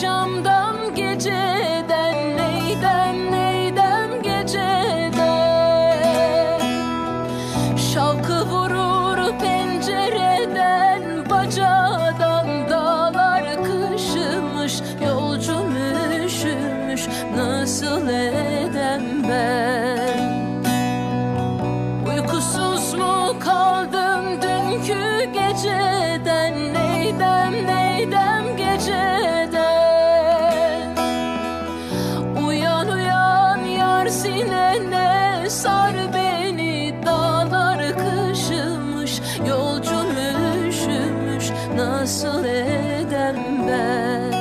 Akşamdan geceden neyden neyden geceden Şavkı vurur pencereden bacadan Dağlar kışımış yolcum üşümüş Nasıl edem ben? Uykusuz mu kaldım dünkü gece? sar beni dağlar kışımış Yolcum üşümüş nasıl edem ben?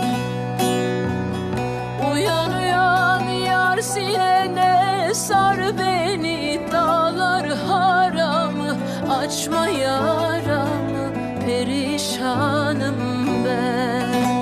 Uyan uyan yar silene sar beni dağlar haramı Açma yaramı perişanım ben.